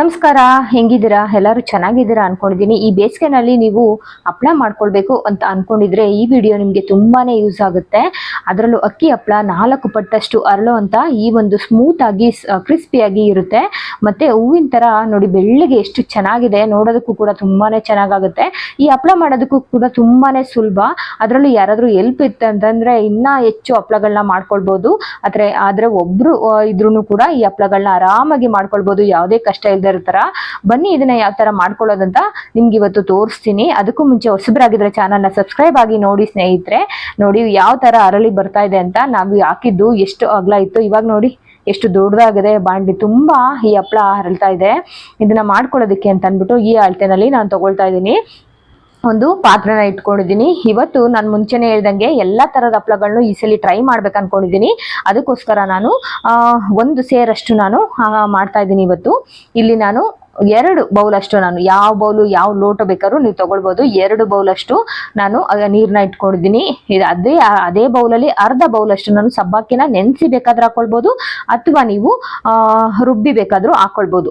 ನಮಸ್ಕಾರ, ಹೆಂಗಿದ್ದೀರಾ? ಎಲ್ಲರೂ ಚೆನ್ನಾಗಿದ್ದೀರಾ ಅನ್ಕೊಂಡಿದ್ದೀನಿ. ಈ ಬೇಸಿಗೆನಲ್ಲಿ ನೀವು ಹಪ್ಪಳ ಮಾಡ್ಕೊಳ್ಬೇಕು ಅಂತ ಅನ್ಕೊಂಡಿದ್ರೆ ಈ ವಿಡಿಯೋ ನಿಮಗೆ ತುಂಬಾನೇ ಯೂಸ್ ಆಗುತ್ತೆ. ಅದರಲ್ಲೂ ಅಕ್ಕಿ ಹಪ್ಪಳ ನಾಲ್ಕು ಪಟ್ಟಷ್ಟು ಅರಳೋ ಅಂತ ಈ ಒಂದು ಸ್ಮೂತ್ ಆಗಿ ಕ್ರಿಸ್ಪಿಯಾಗಿ ಇರುತ್ತೆ. ಮತ್ತೆ ಹೂವಿನ ತರ ನೋಡಿ, ಬೆಳ್ಳಿಗೆ ಎಷ್ಟು ಚೆನ್ನಾಗಿದೆ ನೋಡೋದಕ್ಕೂ ಕೂಡ ತುಂಬಾನೇ ಚೆನ್ನಾಗಾಗುತ್ತೆ. ಈ ಹಪ್ಪಳ ಮಾಡೋದಕ್ಕೂ ಕೂಡ ತುಂಬಾನೇ ಸುಲಭ. ಅದರಲ್ಲೂ ಯಾರಾದ್ರೂ ಎಲ್ಪ್ ಇತ್ತು ಅಂತಂದ್ರೆ ಇನ್ನ ಹೆಚ್ಚು ಹಪ್ಳಗಳನ್ನ ಮಾಡ್ಕೊಳ್ಬಹುದು ಆದ್ರೆ ಆದ್ರೆ ಒಬ್ರು ಇದ್ರೂ ಕೂಡ ಈ ಹಪ್ಪಳಗಳನ್ನ ಆರಾಮಾಗಿ ಮಾಡ್ಕೊಳ್ಬಹುದು ಯಾವುದೇ ಕಷ್ಟ ಇಲ್ದೇ ತರ. ಬನ್ನಿ ಇದನ್ನ ಯಾವ ತರ ಮಾಡ್ಕೊಳ್ಳೋದಂತ ನಿಮ್ಗೆ ಇವತ್ತು ತೋರಿಸ್ತೀನಿ. ಅದಕ್ಕೂ ಮುಂಚೆ ಹೊಸಬರಾಗಿದ್ರೆ ಚಾನಲ್ನ ಸಬ್ಸ್ಕ್ರೈಬ್ ಆಗಿ ನೋಡಿ ಸ್ನೇಹಿತರೆ. ನೋಡಿ ಯಾವ ತರ ಅರಳಿ ಬರ್ತಾ ಇದೆ ಅಂತ ನಾವು ಹಾಕಿದ್ದು ಎಷ್ಟು ಅಗಲ ಇತ್ತು. ಇವಾಗ ನೋಡಿ ಎಷ್ಟು ದೊಡ್ಡದಾಗಿದೆ. ಬಾಂಡಿ ತುಂಬಾ ಈ ಹಪ್ಪಳ ಹರಳ್ತಾ ಇದೆ. ಇದನ್ನ ಮಾಡ್ಕೊಳ್ಳೋದಕ್ಕೆ ಅಂತ ಅಂದ್ಬಿಟ್ಟು ಈ ಅಳತೆನಲ್ಲಿ ನಾನು ತಗೊಳ್ತಾ ಇದ್ದೀನಿ. ಒಂದು ಪಾತ್ರನ ಇಟ್ಕೊಂಡಿದ್ದೀನಿ. ಇವತ್ತು ನಾನು ಮುಂಚೆನೆ ಹೇಳ್ದಂಗೆ ಎಲ್ಲ ಥರದ ಹಪ್ಪಳಗಳನ್ನು ಈ ಸಲ ಟ್ರೈ ಮಾಡ್ಬೇಕು ಅನ್ಕೊಂಡಿದ್ದೀನಿ. ಅದಕ್ಕೋಸ್ಕರ ನಾನು ಒಂದು ಸೇರಷ್ಟು ನಾನು ಮಾಡ್ತಾ ಇದ್ದೀನಿ ಇವತ್ತು. ಇಲ್ಲಿ ನಾನು ಎರಡು ಬೌಲ್ ಅಷ್ಟು ನಾನು ಯಾವ ಬೌಲು ಯಾವ ಲೋಟ ಬೇಕಾದ್ರೂ ನೀವು ತಗೊಳ್ಬೋದು. ಎರಡು ಬೌಲ್ ಅಷ್ಟು ನಾನು ನೀರನ್ನ ನೀರ್ನ ಇಟ್ಕೊಂಡಿದ್ದೀನಿ. ಇದು ಅದೇ ಅದೇ ಬೌಲಲ್ಲಿ ಅರ್ಧ ಬೌಲ್ ಅಷ್ಟು ನಾನು ಸಬ್ಬಕ್ಕಿನ ನೆನೆಸಿ ಬೇಕಾದ್ರೂ ಹಾಕೊಳ್ಬೋದು, ಅಥವಾ ನೀವು ರುಬ್ಬಿ ಬೇಕಾದರೂ ಹಾಕೊಳ್ಬೋದು.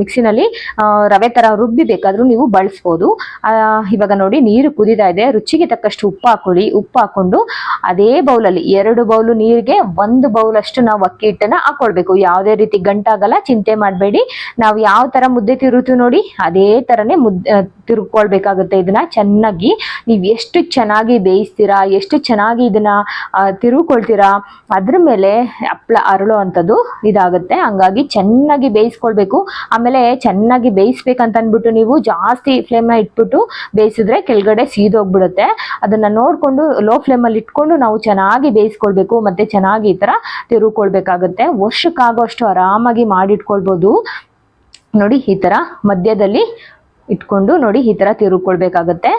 ಮಿಕ್ಸಿನಲ್ಲಿ ರವೆ ತರ ರುಬ್ಬಿ ಬೇಕಾದರೂ ನೀವು ಬಳಸ್ಬೋದು. ಇವಾಗ ನೋಡಿ ನೀರು ಕುದಿತಾ ಇದೆ. ರುಚಿಗೆ ತಕ್ಕಷ್ಟು ಉಪ್ಪು ಹಾಕೊಳ್ಳಿ. ಉಪ್ಪು ಹಾಕೊಂಡು ಅದೇ ಬೌಲಲ್ಲಿ ಎರಡು ಬೌಲು ನೀರಿಗೆ ಒಂದು ಬೌಲ್ ಅಷ್ಟು ನಾವು ಅಕ್ಕಿ ಹಿಟ್ಟನ್ನ ಹಾಕೊಳ್ಬೇಕು. ಯಾವುದೇ ರೀತಿ ಗಂಟಾಗಲ್ಲ, ಚಿಂತೆ ಮಾಡಬೇಡಿ. ನಾವು ಯಾವ ತರ ಮುದ್ದೆ ತಿರುತ್ತೀವಿ ನೋಡಿ, ಅದೇ ತರನೇ ಮುದ್ದೆ ತಿರುಕೊಳ್ಬೇಕಾಗುತ್ತೆ ಇದನ್ನ ಚೆನ್ನಾಗಿ. ನೀವು ಎಷ್ಟು ಚೆನ್ನಾಗಿ ಬೇಯಿಸ್ತೀರಾ, ಎಷ್ಟು ಚೆನ್ನಾಗಿ ಇದನ್ನ ತಿರುಕೊಳ್ತೀರಾ ಅದ್ರ ಮೇಲೆ ಹಪ್ಳ ಅರಳೋ ಅಂಥದ್ದು ಇದಾಗುತ್ತೆ. ಹಂಗಾಗಿ ಚೆನ್ನಾಗಿ ಬೇಯಿಸ್ಕೊಳ್ಬೇಕು. ಆಮೇಲೆ ಚೆನ್ನಾಗಿ ಬೇಯಿಸ್ಬೇಕಂತ ಅಂದ್ಬಿಟ್ಟು ನೀವು ಜಾಸ್ತಿ ಫ್ಲೇಮ್ನ ಇಟ್ಬಿಟ್ಟು ಬೇಯಿಸಿದ್ರೆ ಕೆಳಗಡೆ ಸೀದೋಗ್ಬಿಡುತ್ತೆ. ಅದನ್ನ ನೋಡ್ಕೊಂಡು ಲೋ ಫ್ಲೇಮಲ್ಲಿ ಇಟ್ಕೊಂಡು ನಾವು ಚೆನ್ನಾಗಿ ಬೇಯಿಸ್ಕೊಳ್ಬೇಕು, ಮತ್ತೆ ಚೆನ್ನಾಗಿ ಈ ತರ ವರ್ಷಕ್ಕಾಗೋ ವರ್ಷಕ್ಕಾಗೋಷ್ಟು ಆರಾಮಾಗಿ ಮಾಡಿಟ್ಕೊಳ್ಬೋದು. ನೋಡಿ, ಈ ತರ ಮಧ್ಯದಲ್ಲಿ ಇಟ್ಕೊಂಡು ನೋಡಿ, ಈ ತರ ತಿರುಗ್ಕೊಳ್ಬೇಕಾಗತ್ತೆ.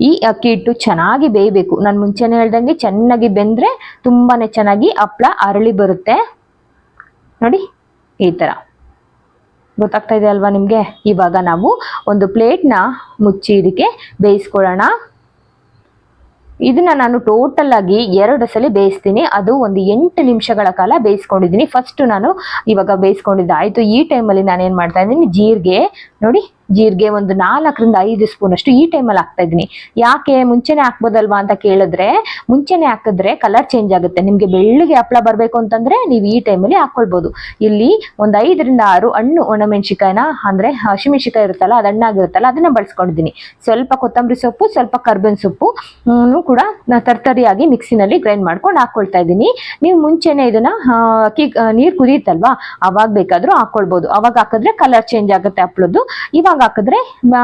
ಈ ಅಕ್ಕಿ ಹಿಟ್ಟು ಚೆನ್ನಾಗಿ ಬೇಯಬೇಕು. ನಾನು ಮುಂಚೆನೇ ಹೇಳ್ದಂಗೆ ಚೆನ್ನಾಗಿ ಬೆಂದ್ರೆ ತುಂಬಾನೇ ಚೆನ್ನಾಗಿ ಹಪ್ಳ ಅರಳಿ ಬರುತ್ತೆ. ನೋಡಿ, ಈ ತರ. ಗೊತ್ತಾಗ್ತಾ ಇದೆ ಅಲ್ವಾ ನಿಮಗೆ? ಇವಾಗ ನಾವು ಒಂದು ಪ್ಲೇಟ್ನ ಮುಚ್ಚಿ ಇದಕ್ಕೆ ಬೇಯಿಸ್ಕೊಳ್ಳೋಣ. ಇದನ್ನ ನಾನು ಟೋಟಲ್ ಆಗಿ ಎರಡು ಸಲ ಬೇಯಿಸ್ತೀನಿ. ಅದು ಒಂದು ಎಂಟು ನಿಮಿಷಗಳ ಕಾಲ ಬೇಯಿಸ್ಕೊಂಡಿದ್ದೀನಿ. ಫಸ್ಟ್ ನಾನು ಇವಾಗ ಬೇಯಿಸ್ಕೊಂಡಿದ್ದೆ ಆಯಿತು. ಈ ಟೈಮಲ್ಲಿ ನಾನು ಏನು ಮಾಡ್ತಾ ಇದ್ದೀನಿ? ಜೀರಿಗೆ, ನೋಡಿ ಜೀರಿಗೆ ಒಂದು ನಾಲ್ಕರಿಂದ ಐದು ಸ್ಪೂನ್ ಅಷ್ಟು ಈ ಟೈಮಲ್ಲಿ ಹಾಕ್ತಾ ಇದ್ದೀನಿ. ಯಾಕೆ ಮುಂಚೆನೆ ಹಾಕ್ಬೋದಲ್ವಾ ಅಂತ ಕೇಳಿದ್ರೆ, ಮುಂಚೆನೆ ಹಾಕಿದ್ರೆ ಕಲರ್ ಚೇಂಜ್ ಆಗುತ್ತೆ. ನಿಮಗೆ ಬೆಳ್ಳಿಗೆ ಹಪ್ಪಳ ಬರಬೇಕು ಅಂತಂದ್ರೆ ನೀವು ಈ ಟೈಮಲ್ಲಿ ಹಾಕ್ಕೊಳ್ಬೋದು ಇಲ್ಲಿ ಒಂದು ಐದರಿಂದ ಆರು ಹಣ್ಣು ಒಣಮೆಣಸಿಕಾಯಿನ ಅಂದ್ರೆ ಹಸಿಮೆಣಸಿಕಾಯಿ ಇರುತ್ತಲ್ಲ, ಅದು ಹಣ್ಣಾಗಿರುತ್ತಲ್ಲ, ಅದನ್ನ ಬಳಸ್ಕೊಂಡಿದ್ದೀನಿ. ಸ್ವಲ್ಪ ಕೊತ್ತಂಬರಿ ಸೊಪ್ಪು, ಸ್ವಲ್ಪ ಕರ್ಬೇವಿನ ಸೊಪ್ಪು ಕೂಡ ತರ್ತರಿಯಾಗಿ ಮಿಕ್ಸಿನಲ್ಲಿ ಗ್ರೈಂಡ್ ಮಾಡ್ಕೊಂಡು ಹಾಕೊಳ್ತಾ ಇದ್ದೀನಿ. ನೀವು ಮುಂಚೆನೆ ಇದನ್ನ ಅಕ್ಕಿ ನೀರು ಕುದಿಯುತ್ತಲ್ವಾ, ಅವಾಗ ಬೇಕಾದ್ರೂ ಹಾಕೊಳ್ಬೋದು. ಅವಾಗ ಹಾಕಿದ್ರೆ ಕಲರ್ ಚೇಂಜ್ ಆಗುತ್ತೆ ಹಪ್ಳದ್ದು ಇವಾಗ ಹಾಕಿದ್ರೆ ಆ,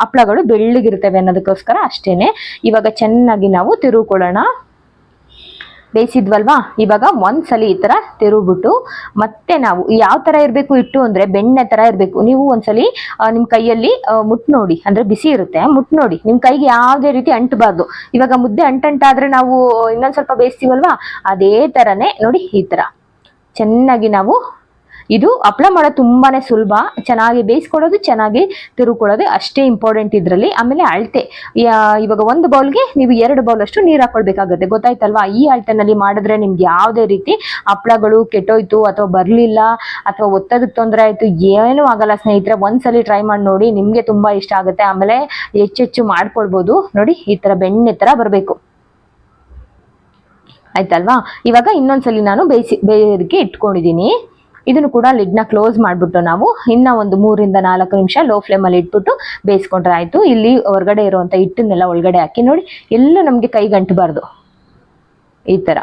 ಹಪ್ಳಗಳು ಬೆಳ್ಳಗಿರ್ತವೆ ಅನ್ನೋದಕ್ಕೋಸ್ಕರ ಅಷ್ಟೇನೆ. ಇವಾಗ ಚೆನ್ನಾಗಿ ನಾವು ತಿರುವುಕೊಳ್ಳೋಣ ಬೇಯಿಸಿದ್ವಲ್ವಾ? ಇವಾಗ ಒಂದ್ಸಲಿ ಈ ಥರ ತಿರುಗ್ಬಿಟ್ಟು ಮತ್ತೆ ನಾವು ಯಾವ ಥರ ಇರಬೇಕು ಇಟ್ಟು ಅಂದರೆ ಬೆಣ್ಣೆ ಥರ ಇರಬೇಕು. ನೀವು ಒಂದ್ಸಲಿ ನಿಮ್ಮ ಕೈಯಲ್ಲಿ ಮುಟ್ ನೋಡಿ ಅಂದ್ರೆ ಬಿಸಿ ಇರುತ್ತೆ ಮುಟ್ ನೋಡಿ. ನಿಮ್ಮ ಕೈಗೆ ಯಾವುದೇ ರೀತಿ ಅಂಟಬಾರ್ದು. ಇವಾಗ ಮುದ್ದೆ ಅಂಟಂಟಾದರೆ ನಾವು ಇನ್ನೊಂದು ಸ್ವಲ್ಪ ಬೇಯಿಸ್ತೀವಲ್ವಾ? ಅದೇ ಥರನೇ ನೋಡಿ ಈ ಥರ ಚೆನ್ನಾಗಿ ನಾವು ಇದು ಹಪ್ಳ ಮಾಡೋದು ತುಂಬಾನೇ ಸುಲಭ. ಚೆನ್ನಾಗಿ ಬೇಯಿಸ್ಕೊಡೋದು, ಚೆನ್ನಾಗಿ ತಿರುಗ್ಕೊಳ್ಳೋದು ಅಷ್ಟೇ ಇಂಪಾರ್ಟೆಂಟ್ ಇದರಲ್ಲಿ. ಆಮೇಲೆ ಅಳತೆ. ಇವಾಗ ಒಂದು ಬೌಲ್ಗೆ ನೀವು ಎರಡು ಬೌಲ್ ಅಷ್ಟು ನೀರು ಹಾಕೊಳ್ಬೇಕಾಗುತ್ತೆ. ಗೊತ್ತಾಯ್ತಲ್ವಾ? ಈ ಅಳತೆನಲ್ಲಿ ಮಾಡಿದ್ರೆ ನಿಮ್ಗೆ ಯಾವುದೇ ರೀತಿ ಹಪ್ಳಗಳು ಕೆಟ್ಟೋಯ್ತು ಅಥವಾ ಬರಲಿಲ್ಲ ಅಥವಾ ಒತ್ತದಕ್ಕೆ ತೊಂದರೆ ಆಯಿತು, ಏನೂ ಆಗಲ್ಲ ಸ್ನೇಹಿತರೆ. ಒಂದ್ಸಲಿ ಟ್ರೈ ಮಾಡಿ ನೋಡಿ, ನಿಮಗೆ ತುಂಬ ಇಷ್ಟ ಆಗುತ್ತೆ. ಆಮೇಲೆ ಹೆಚ್ಚೆಚ್ಚು ಮಾಡ್ಕೊಳ್ಬೋದು. ನೋಡಿ, ಈ ಥರ ಬೆಣ್ಣೆ ಥರ ಬರಬೇಕು. ಆಯ್ತಲ್ವಾ? ಇವಾಗ ಇನ್ನೊಂದ್ಸಲಿ ನಾನು ಬೇಯಿಸಿ, ಬೇಯೋದಕ್ಕೆ ಇಟ್ಕೊಂಡಿದ್ದೀನಿ. ಇದನ್ನು ಕೂಡ ಲಿಡ್ನ ಕ್ಲೋಸ್ ಮಾಡಿಬಿಟ್ಟು ನಾವು ಇನ್ನ ಒಂದು ಮೂರಿಂದ ನಾಲ್ಕು ನಿಮಿಷ ಲೋ ಫ್ಲೇಮಲ್ಲಿ ಇಟ್ಬಿಟ್ಟು ಬೇಯಿಸ್ಕೊಂಡ್ರೆ ಆಯಿತು ಇಲ್ಲಿ ಹೊರಗಡೆ ಇರುವಂಥ ಹಿಟ್ಟನ್ನೆಲ್ಲ ಒಳಗಡೆ ಹಾಕಿ ನೋಡಿ, ಎಲ್ಲೂ ನಮಗೆ ಕೈಗಂಟಬಾರ್ದು ಈ ಥರ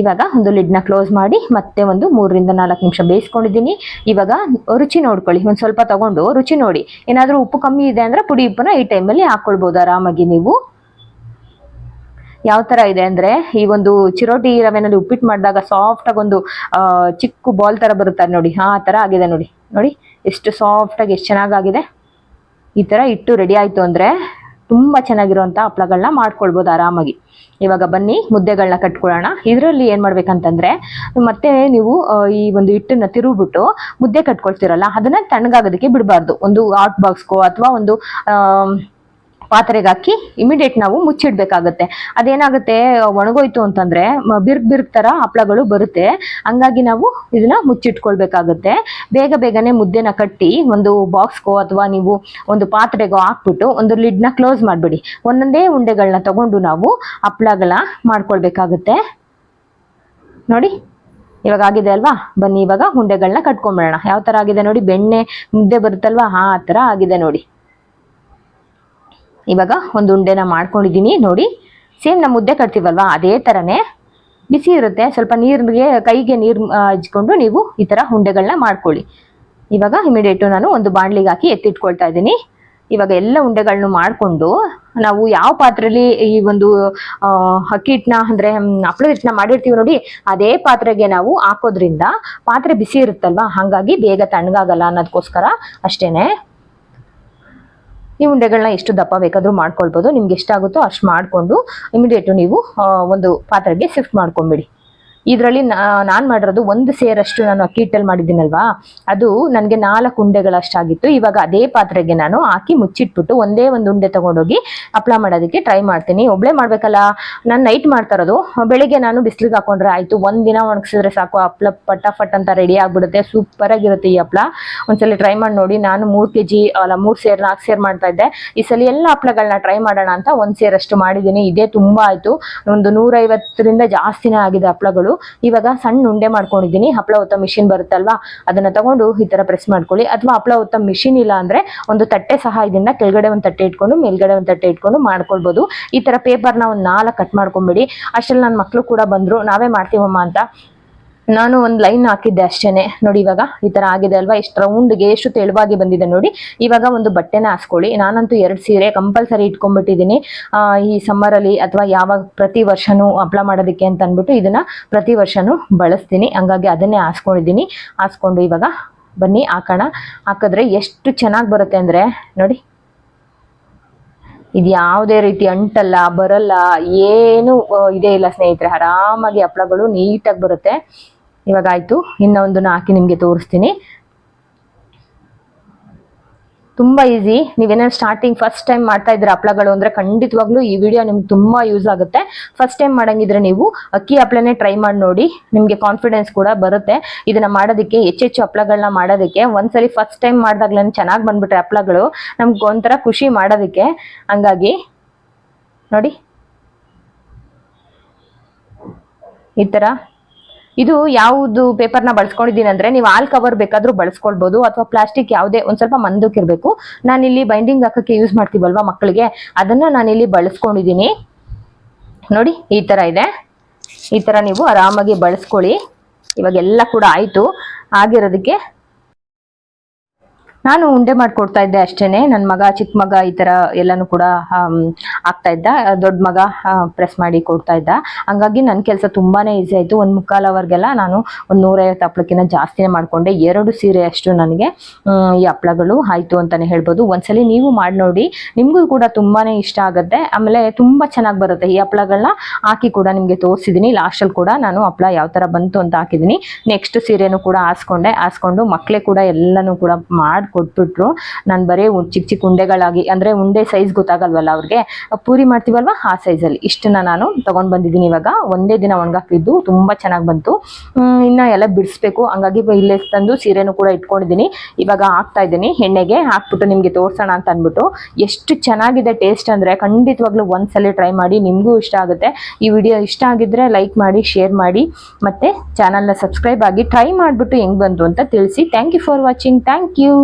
ಇವಾಗ ಒಂದು ಲಿಡ್ನ ಕ್ಲೋಸ್ ಮಾಡಿ ಮತ್ತೆ ಒಂದು ಮೂರರಿಂದ ನಾಲ್ಕು ನಿಮಿಷ ಬೇಯಿಸ್ಕೊಂಡಿದ್ದೀನಿ. ಇವಾಗ ರುಚಿ ನೋಡ್ಕೊಳ್ಳಿ, ಒಂದು ಸ್ವಲ್ಪ ತಗೊಂಡು ರುಚಿ ನೋಡಿ. ಏನಾದರೂ ಉಪ್ಪು ಕಮ್ಮಿ ಇದೆ ಅಂದರೆ ಪುಡಿ ಉಪ್ಪನ್ನ ಈ ಟೈಮಲ್ಲಿ ಹಾಕ್ಕೊಳ್ಬೋದು ಆರಾಮಾಗಿ ನೀವು. ಯಾವ ತರ ಇದೆ ಅಂದ್ರೆ ಈ ಒಂದು ಚಿರೋಟಿ ರವೆನಲ್ಲಿ ಉಪ್ಪಿಟ್ಟು ಮಾಡಿದಾಗ ಸಾಫ್ಟ್ ಆಗಿ ಒಂದು ಚಿಕ್ಕ ಬಾಲ್ ತರ ಬರುತ್ತೆ ನೋಡಿ. ಆ ತರ ಆಗಿದೆ ನೋಡಿ. ನೋಡಿ, ಎಷ್ಟು ಸಾಫ್ಟ್ ಆಗಿ ಎಷ್ಟು ಚೆನ್ನಾಗಾಗಿದೆ ಈ ತರ ಇಟ್ಟು ರೆಡಿ ಆಯ್ತು ಅಂದ್ರೆ ತುಂಬಾ ಚೆನ್ನಾಗಿರುವಂತ ಹಪ್ಪಳಗಳನ್ನ ಮಾಡ್ಕೊಳ್ಬೋದು ಆರಾಮಾಗಿ. ಇವಾಗ ಬನ್ನಿ ಮುದ್ದೆಗಳನ್ನ ಕಟ್ಕೊಳ್ಳೋಣ. ಇದರಲ್ಲಿ ಏನ್ ಮಾಡ್ಬೇಕಂತಂದ್ರೆ, ಮತ್ತೆ ನೀವು ಈ ಒಂದು ಹಿಟ್ಟನ್ನ ತಿರುಗ್ಬಿಟ್ಟು ಮುದ್ದೆ ಕಟ್ಕೊಳ್ತಿರಲ್ಲ, ಅದನ್ನ ತಣ್ಣಗಾಗೋದಕ್ಕೆ ಬಿಡಬಾರ್ದು. ಒಂದು ಹಾಟ್ ಬಾಕ್ಸ್ಗೋ ಅಥವಾ ಒಂದು ಪಾತ್ರೆಗೆ ಹಾಕಿ ಇಮಿಡಿಯೇಟ್ ನಾವು ಮುಚ್ಚಿಡ್ಬೇಕಾಗತ್ತೆ. ಅದೇನಾಗುತ್ತೆ ಒಣಗೋಯ್ತು ಅಂತಂದ್ರೆ ಬಿರ್ಗ್ ಬಿರ್ಗ್ ತರ ಹಪ್ಳಗಳು ಬರುತ್ತೆ. ಹಂಗಾಗಿ ನಾವು ಇದನ್ನ ಮುಚ್ಚಿಟ್ಕೊಳ್ಬೇಕಾಗತ್ತೆ. ಬೇಗ ಬೇಗನೆ ಮುದ್ದೆನ ಕಟ್ಟಿ ಒಂದು ಬಾಕ್ಸ್ಗೋ ಅಥವಾ ನೀವು ಒಂದು ಪಾತ್ರೆಗೋ ಹಾಕ್ಬಿಟ್ಟು ಒಂದು ಲಿಡ್ನ ಕ್ಲೋಸ್ ಮಾಡ್ಬಿಡಿ. ಒಂದೊಂದೇ ಉಂಡೆಗಳನ್ನ ತಗೊಂಡು ನಾವು ಹಪ್ಳಗಳ ಮಾಡ್ಕೊಳ್ಬೇಕಾಗತ್ತೆ. ನೋಡಿ, ಇವಾಗ ಆಗಿದೆ ಅಲ್ವಾ? ಬನ್ನಿ, ಇವಾಗ ಉಂಡೆಗಳನ್ನ ಕಟ್ಕೊಂಡ್ಬಿಡೋಣ ಯಾವ ತರ ಆಗಿದೆ ನೋಡಿ, ಬೆಣ್ಣೆ ಮುದ್ದೆ ಬರುತ್ತಲ್ವಾ? ಆ ತರ ಆಗಿದೆ ನೋಡಿ. ಇವಾಗ ಒಂದು ಉಂಡೆನ ಮಾಡ್ಕೊಂಡಿದ್ದೀನಿ, ನೋಡಿ. ಸೇಮ್ ನಮ್ಮ ಮುದ್ದೆ ಕಟ್ತೀವಲ್ವಾ, ಅದೇ ಥರನೇ ಬಿಸಿ ಇರುತ್ತೆ, ಸ್ವಲ್ಪ ನೀರಿಗೆ, ಕೈಗೆ ನೀರು ಹಚ್ಕೊಂಡು ನೀವು ಈ ಥರ ಉಂಡೆಗಳನ್ನ ಮಾಡ್ಕೊಳ್ಳಿ. ಇವಾಗ ಇಮಿಡಿಯೇಟು ನಾನು ಒಂದು ಬಾಣಲಿಗೆ ಹಾಕಿ ಎತ್ತಿಟ್ಕೊಳ್ತಾ ಇದ್ದೀನಿ. ಇವಾಗ ಎಲ್ಲ ಉಂಡೆಗಳನ್ನು ಮಾಡಿಕೊಂಡು, ನಾವು ಯಾವ ಪಾತ್ರೆಯಲ್ಲಿ ಈ ಒಂದು ಅಕ್ಕಿ ಹಿಟ್ಟನ್ನ ಅಂದರೆ ಹಪ್ಪಳದ ಹಿಟ್ಟನ್ನ ಮಾಡಿರ್ತೀವಿ ನೋಡಿ, ಅದೇ ಪಾತ್ರೆಗೆ ನಾವು ಹಾಕೋದ್ರಿಂದ ಪಾತ್ರೆ ಬಿಸಿ ಇರುತ್ತಲ್ವಾ, ಹಾಗಾಗಿ ಬೇಗ ತಣ್ಣಗಾಗಲ್ಲ ಅನ್ನೋದಕ್ಕೋಸ್ಕರ ಅಷ್ಟೇನೆ. ಈ ಉಂಡೆಗಳನ್ನ ಎಷ್ಟು ದಪ್ಪ ಬೇಕಾದ್ರೂ ಮಾಡ್ಕೊಳ್ಬೋದು. ನಿಮ್ಗೆ ಎಷ್ಟಾಗುತ್ತೋ ಅಷ್ಟು ಮಾಡಿಕೊಂಡು ಇಮಿಡಿಯೇಟು ನೀವು ಒಂದು ಪಾತ್ರೆಗೆ ಶಿಫ್ಟ್ ಮಾಡ್ಕೊಂಬಿಡಿ. ಇದರಲ್ಲಿ ನಾನು ಮಾಡಿರೋದು ಒಂದು ಸೇರಷ್ಟು ನಾನು ಅಕ್ಕಿ ಹಿಟ್ಟಲ್ಲಿ ಮಾಡಿದ್ದೀನಲ್ವಾ? ಅದು ನನಗೆ ನಾಲ್ಕು ಉಂಡೆಗಳಷ್ಟಾಗಿತ್ತು. ಇವಾಗ ಅದೇ ಪಾತ್ರೆಗೆ ನಾನು ಹಾಕಿ ಮುಚ್ಚಿಟ್ಬಿಟ್ಟು ಒಂದೇ ಒಂದು ಉಂಡೆ ತೊಗೊಂಡೋಗಿ ಹಪ್ಳ ಮಾಡೋದಕ್ಕೆ ಟ್ರೈ ಮಾಡ್ತೀನಿ. ಒಬ್ಳೆ ಮಾಡಬೇಕಲ್ಲ? ನಾನು ನೈಟ್ ಮಾಡ್ತಾ ಇರೋದು. ಬೆಳಿಗ್ಗೆ ನಾನು ಬಿಸಿಲಿಗೆ ಹಾಕೊಂಡ್ರೆ ಆಯಿತು ದಿನ ಒಣಗಿಸಿದ್ರೆ ಸಾಕು. ಹಪ್ಳ ಪಟಾಫಟ್ ಅಂತ ರೆಡಿ ಆಗಿಬಿಡುತ್ತೆ. ಸೂಪರಾಗಿರುತ್ತೆ ಈ ಹಪ್ಳ. ಒಂದ್ಸಲ ಟ್ರೈ ಮಾಡಿ ನೋಡಿ. ನಾನು ಮೂರು ಕೆ ಜಿ ಅಲ್ಲ, ಮೂರು ಸೇರ್, ನಾಲ್ಕು ಸೇರ್ ಮಾಡ್ತಾ ಇದ್ದೆ. ಈ ಸಲ ಎಲ್ಲ ಹಪ್ಳಗಳನ್ನ ಟ್ರೈ ಮಾಡೋಣ ಅಂತ ಒಂದು ಸೇರಷ್ಟು ಮಾಡಿದ್ದೀನಿ. ಇದೇ ತುಂಬ ಆಯಿತು. ಒಂದು ನೂರೈವತ್ತರಿಂದ ಜಾಸ್ತಿನೇ ಆಗಿದೆ ಹಪ್ಳಗಳು. ಇವಾಗ ಸಣ್ಣ ಉಂಡೆ ಮಾಡ್ಕೊಂಡಿದ್ದೀನಿ. ಹಪ್ಪಳ ಒತ್ತ ಮಿಷಿನ್ ಬರುತ್ತಲ್ವಾ? ಅದನ್ನ ತಗೊಂಡು ಈ ತರ ಪ್ರೆಸ್ ಮಾಡ್ಕೊಳ್ಳಿ. ಅಥವಾ ಹಪ್ಪಳ ಒತ್ತ ಮಿಷಿನ್ ಇಲ್ಲ ಅಂದ್ರೆ ಒಂದು ತಟ್ಟೆ ಸಹಾಯದಿಂದ ಕೆಳಗಡೆ ಒಂದು ತಟ್ಟೆ ಇಟ್ಕೊಂಡು, ಮೇಲ್ಗಡೆ ಒಂದು ತಟ್ಟೆ ಇಟ್ಕೊಂಡು ಮಾಡ್ಕೊಳ್ಬಹುದು ಈ ತರ ಪೇಪರ್ನ ಒಂದು ನಾಲ್ಕು ಕಟ್ ಮಾಡ್ಕೊಂಬಿಡಿ. ಅಷ್ಟರಲ್ಲಿ ನನ್ನ ಮಕ್ಕಳು ಕೂಡ ಬಂದ್ರು, ನಾವೇ ಮಾಡ್ತೀವಮ್ಮ ಅಂತ. ನಾನು ಒಂದು ಲೈನ್ ಹಾಕಿದ್ದೆ ಅಷ್ಟೇನೆ. ನೋಡಿ ಇವಾಗ ಈ ತರ ಆಗಿದೆ ಅಲ್ವಾ? ಇಷ್ಟು ರೌಂಡ್ಗೆ ಎಷ್ಟು ತೆಳುವಾಗಿ ಬಂದಿದೆ ನೋಡಿ. ಇವಾಗ ಒಂದು ಬಟ್ಟೆನ ಹಾಸ್ಕೊಳ್ಳಿ. ನಾನಂತೂ ಎರಡು ಸೀರೆ ಕಂಪಲ್ಸರಿ ಇಟ್ಕೊಂಡ್ಬಿಟ್ಟಿದ್ದೀನಿ. ಈ ಸಮ್ಮರಲ್ಲಿ ಅಥವಾ ಯಾವಾಗ ಪ್ರತಿ ವರ್ಷನೂ ಹಪ್ಳ ಮಾಡೋದಕ್ಕೆ ಅಂತ ಅಂದ್ಬಿಟ್ಟು ಇದನ್ನ ಪ್ರತಿ ವರ್ಷನೂ ಬಳಸ್ತೀನಿ. ಹಂಗಾಗಿ ಅದನ್ನೇ ಹಾಸ್ಕೊಂಡಿದ್ದೀನಿ. ಹಾಸ್ಕೊಂಡು ಇವಾಗ ಬನ್ನಿ, ಹಾಕೋಣ. ಹಾಕಿದ್ರೆ ಎಷ್ಟು ಚೆನ್ನಾಗಿ ಬರುತ್ತೆ ಅಂದರೆ, ನೋಡಿ. ಇದು ಯಾವುದೇ ರೀತಿ ಅಂಟಲ್ಲ, ಬರಲ್ಲ, ಏನು ಇದೇ ಇಲ್ಲ ಸ್ನೇಹಿತರೆ. ಆರಾಮಾಗಿ ಹಪ್ಳಗಳು ನೀಟಾಗಿ ಬರುತ್ತೆ. ಇವಾಗ ಆಯ್ತು. ಇನ್ನೊಂದನ್ನ ಹಾಕಿ ನಿಮಗೆ ತೋರಿಸ್ತೀನಿ. ತುಂಬಾ ಈಸಿ ನೀವೇನಾದ್ರು ಸ್ಟಾರ್ಟಿಂಗ್ ಫಸ್ಟ್ ಟೈಮ್ ಮಾಡ್ತಾ ಇದ್ರೆ ಹಪ್ಳಗಳು ಅಂದ್ರೆ ಖಂಡಿತವಾಗ್ಲೂ ಈ ವಿಡಿಯೋ ನಿಮ್ಗೆ ತುಂಬಾ ಯೂಸ್ ಆಗುತ್ತೆ. ಫಸ್ಟ್ ಟೈಮ್ ಮಾಡಂಗಿದ್ರೆ ನೀವು ಅಕ್ಕಿ ಹಪ್ಳನೇ ಟ್ರೈ ಮಾಡಿ ನೋಡಿ, ನಿಮ್ಗೆ ಕಾನ್ಫಿಡೆನ್ಸ್ ಕೂಡ ಬರುತ್ತೆ. ಇದನ್ನ ಮಾಡೋದಕ್ಕೆ, ಹೆಚ್ಚೆಚ್ಚು ಹಪ್ಳಗಳನ್ನ ಮಾಡೋದಕ್ಕೆ. ಒಂದ್ಸಲಿ ಫಸ್ಟ್ ಟೈಮ್ ಮಾಡಿದಾಗ್ಲೇ ಚೆನ್ನಾಗಿ ಬಂದ್ಬಿಟ್ರೆ ಹಪ್ಳಗಳು. ನಮ್ಗೆ ಒಂಥರ ಖುಷಿ ಮಾಡೋದಕ್ಕೆ. ಹಂಗಾಗಿ, ನೋಡಿ. ಈ ತರ. ಇದು ಯಾವುದು ಪೇಪರ್ನ ಬಳಸ್ಕೊಂಡಿದ್ದೀನಿ ಅಂದ್ರೆ ನೀವು ಆಲ್ ಕವರ್ ಬೇಕಾದ್ರೂ ಬಳಸ್ಕೊಳ್ಬಹುದು ಅಥವಾ ಪ್ಲಾಸ್ಟಿಕ್ ಯಾವುದೇ ಒಂದ್ ಸ್ವಲ್ಪ ಮಂದಕ್ಕಿರ್ಬೇಕು ನಾನಿಲ್ಲಿ ಬೈಂಡಿಂಗ್ ಹಾಕಕ್ಕೆ ಯೂಸ್ ಮಾಡ್ತೀವಲ್ವಾ ಮಕ್ಕಳಿಗೆ? ಅದನ್ನ ನಾನಿಲ್ಲಿ ಬಳಸ್ಕೊಂಡಿದ್ದೀನಿ. ನೋಡಿ, ಈ ತರ ಇದೆ. ಈ ತರ ನೀವು ಆರಾಮಾಗಿ ಬಳಸ್ಕೊಳ್ಳಿ. ಇವಾಗ ಎಲ್ಲ ಕೂಡ ಆಯ್ತು. ಆಗಿರೋದಕ್ಕೆ ನಾನು ಉಂಡೆ ಮಾಡ್ಕೊಡ್ತಾ ಇದ್ದೆ ಅಷ್ಟೇನೆ. ನನ್ನ ಮಗ ಚಿಕ್ಕ ಮಗ ಈ ತರ ಎಲ್ಲಾನು ಕೂಡ ಆಗ್ತಾ ಇದ್ದ. ದೊಡ್ಡ ಮಗ ಪ್ರೆಸ್ ಮಾಡಿ ಕೊಡ್ತಾ ಇದ್ದ. ಹಂಗಾಗಿ ನನ್ನ ಕೆಲಸ ತುಂಬಾನೇ ಈಸಿ ಆಯ್ತು. ಒಂದು ಮುಕ್ಕಾಲ್ ಅವರ್ಗೆಲ್ಲ ನಾನು ಒಂದು ನೂರೈವತ್ತು ಹಪ್ಳಕ್ಕಿಂತ ಜಾಸ್ತಿನೇ ಮಾಡ್ಕೊಂಡೆ. ಎರಡು ಸೀರೆ ಅಷ್ಟು ನನಗೆ ಈ ಹಪ್ಳಗಳು ಆಯ್ತು ಅಂತಾನೆ ಹೇಳ್ಬೋದು. ಒಂದ್ಸಲಿ ನೀವು ಮಾಡಿ ನೋಡಿ. ನಿಮಗೂ ಕೂಡ ತುಂಬಾನೇ ಇಷ್ಟ ಆಗುತ್ತೆ. ಆಮೇಲೆ ತುಂಬಾ ಚೆನ್ನಾಗಿ ಬರುತ್ತೆ. ಈ ಹಪ್ಳಗಳನ್ನ ಹಾಕಿ ಕೂಡ ನಿಮಗೆ ತೋರಿಸಿದ್ದೀನಿ ಲಾಸ್ಟಲ್ಲಿ ಕೂಡ ನಾನು ಹಪ್ಳ ಯಾವ ತರ ಬಂತು ಅಂತ ಹಾಕಿದೀನಿ. ನೆಕ್ಸ್ಟ್ ಸೀರೆನೂ ಕೂಡ ಹಾಸ್ಕೊಂಡೆ. ಹಾಸ್ಕೊಂಡು ಮಕ್ಕಳೇ ಕೂಡ ಎಲ್ಲನೂ ಕೂಡ ಮಾಡಿ ಕೊಟ್ಬಿಟ್ರು. ನಾನು ಬರೀ ಚಿಕ್ಕ ಚಿಕ್ಕ ಉಂಡೆಗಳಾಗಿ ಅಂದರೆ ಉಂಡೆ ಸೈಜ್ ಗೊತ್ತಾಗಲ್ವಲ್ಲ ಅವ್ರಿಗೆ. ಪೂರಿ ಮಾಡ್ತೀವಲ್ವ? ಆ ಸೈಜಲ್ಲಿ ಇಷ್ಟನ್ನ ನಾನು ತೊಗೊಂಡು ಬಂದಿದ್ದೀನಿ ಇವಾಗ. ಒಂದೇ ದಿನ ಒಣಗಾಕಿದ್ದು ತುಂಬ ಚೆನ್ನಾಗಿ ಬಂತು. ಇನ್ನು ಎಲ್ಲ ಬಿಡಿಸ್ಬೇಕು. ಹಂಗಾಗಿ ಇಲ್ಲೇ ತಂದು ಸೀರೆನೂ ಕೂಡ ಇಟ್ಕೊಂಡಿದ್ದೀನಿ. ಇವಾಗ ಹಾಕ್ತಾ ಇದ್ದೀನಿ. ಎಣ್ಣೆಗೆ ಹಾಕ್ಬಿಟ್ಟು ನಿಮಗೆ ತೋರಿಸೋಣ ಅಂತ ಅಂದ್ಬಿಟ್ಟು. ಎಷ್ಟು ಚೆನ್ನಾಗಿದೆ ಟೇಸ್ಟ್ ಅಂದರೆ ಖಂಡಿತವಾಗ್ಲೂ ಒಂದ್ಸಲ ಟ್ರೈ ಮಾಡಿ ನಿಮಗೂ ಇಷ್ಟ ಆಗುತ್ತೆ. ಈ ವಿಡಿಯೋ ಇಷ್ಟ ಆಗಿದ್ರೆ ಲೈಕ್ ಮಾಡಿ ಶೇರ್ ಮಾಡಿ. ಮತ್ತೆ ಚಾನಲ್ನ ಸಬ್ಸ್ಕ್ರೈಬ್ ಆಗಿ ಟ್ರೈ ಮಾಡಿಬಿಟ್ಟು ಹೆಂಗೆ ಬಂತು ಅಂತ ತಿಳಿಸಿ. Thank you for watching thank you